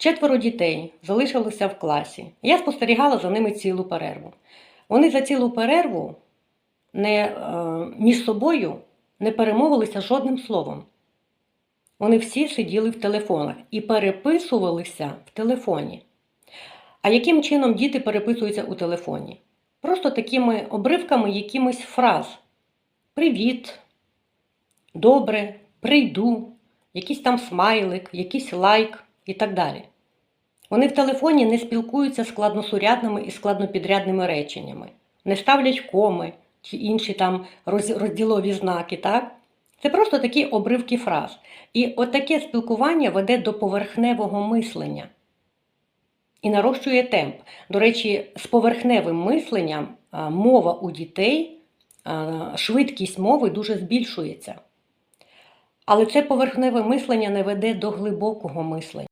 Четверо дітей залишилося в класі. Я спостерігала за ними цілу перерву. Вони за цілу перерву не, е, між собою не перемовилися жодним словом. Вони всі сиділи в телефонах і переписувалися в телефоні. А яким чином діти переписуються у телефоні? Просто такими обривками якимось фраз. Привіт, добре, прийду, якийсь там смайлик, якийсь лайк і так далі. Вони в телефоні не спілкуються складносурядними і складнопідрядними реченнями, не ставлять коми чи інші там розділові знаки, так? Це просто такі обривки фраз. І отаке спілкування веде до поверхневого мислення і нарощує темп. До речі, з поверхневим мисленням мова у дітей, швидкість мови дуже збільшується. Але це поверхневе мислення не веде до глибокого мислення.